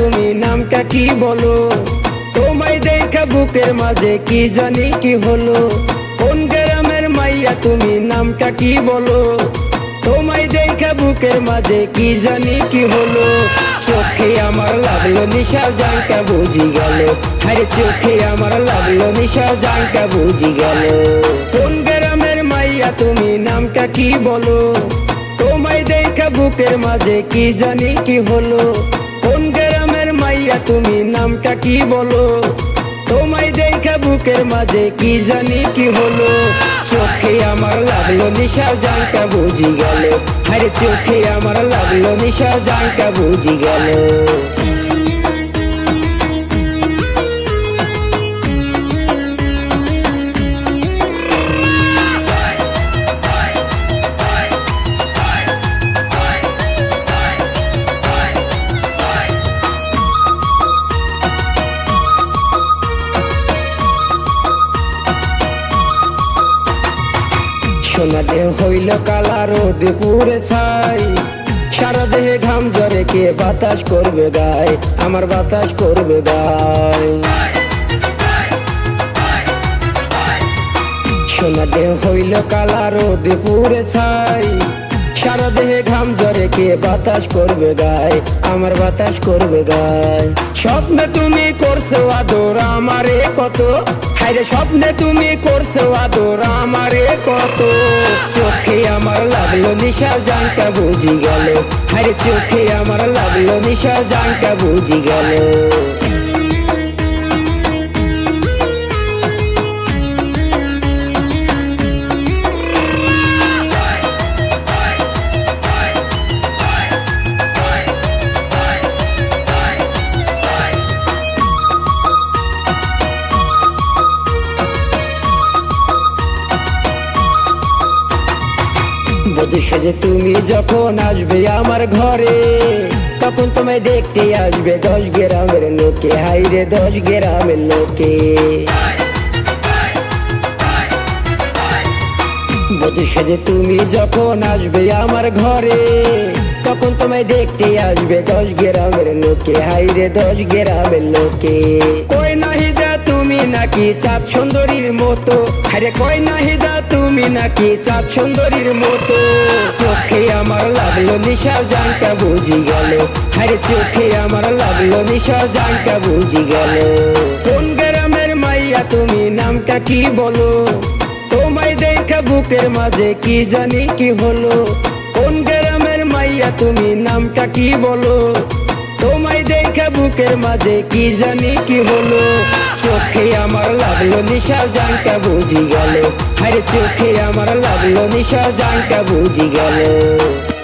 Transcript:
নামটা কি বলো? তোমায় দেখা বুকের মাঝে কি জানি কি হলো? কোন গ্রামের মাইয়া তুমি নামটা কি বলো? তোমায় দেখা বুকের মাঝে কি জানি কি হলো? চোখে আমার লাগল নিশা জানকা, বুঝি গেল। আরে চোখে আমার লাগল নিশা জানকা, বুঝি গেল। কোন গ্রামের মাইয়া তুমি নামটা কি বলো? তোমায় দেখা বুকের মাঝে কি জানি কি হলো? কোন তুমি নামটা কি বলো? তোমায় দেখা বুকের মাঝে কি জানি কি হলো? চোখে আমার লাগল নিশা জানকা বুঝি গেল। আরে চোখে আমার লাগল নিশা জানকা বুঝি গেল। সোনা দেহ হইল কালা রোদ পুরে ছাই। সারা দেহে ঘাম জরে কে বাতাস করবে গায়? আমার বাতাস করবে গায়। সোনা দেহ হইল কালা রোদ পুরে ছাই। সারা দেহে ঘাম জরে কে বাতাস করবে গায়? আমার বাতাস করবে গায়। স্বপ্নে তুমি করছ আদর, আমারে কত? হাইরে স্বপ্নে তুমি করছ আদর, আমারে কত? চোখে আমার লাগল নিশা জানকা বুঝি গেল। হাইরে চোখে আমার লাগল নিশা জানকা বুঝি গেল। তুমি যখন আসবে আমার ঘরে, তখন তোমায় দেখতে আসবে দশ গ্রামের লোকে। হাইরে দশ গ্রামের লোকে। তুমি যখন আসবে আমার ঘরে, তখন তোমায় দেখতে আসবে দশ গ্রামের লোকে। হাইরে দশ গ্রামের লোকে। কই নাহি তুমি নাকি চাঁদ সুন্দরীর মতো? আরে কই নাহি দা তুমি নাকি চাঁদ সুন্দরীর মতো? চোখে আমার লাগল নিশা জানকা বুঝি গেল। আরে চোখে আমার লাগল নিশা জানকা বুঝি গেল। কোন গ্রামের মাইয়া, তুমি নামটা কি বলো? তোমায় দেখা বুকের মাঝে কি জানি কি হলো? কোন গ্রামের মাইয়া, তুমি নামটা কি বলো? দেখা বুকের মাঝে কি জানি কি হলো? চোখে আমার লাগল নিশা জানকা, বুঝি গেল। আরে চোখে আমার লাগল নিশা জানকা, বুঝি গেল।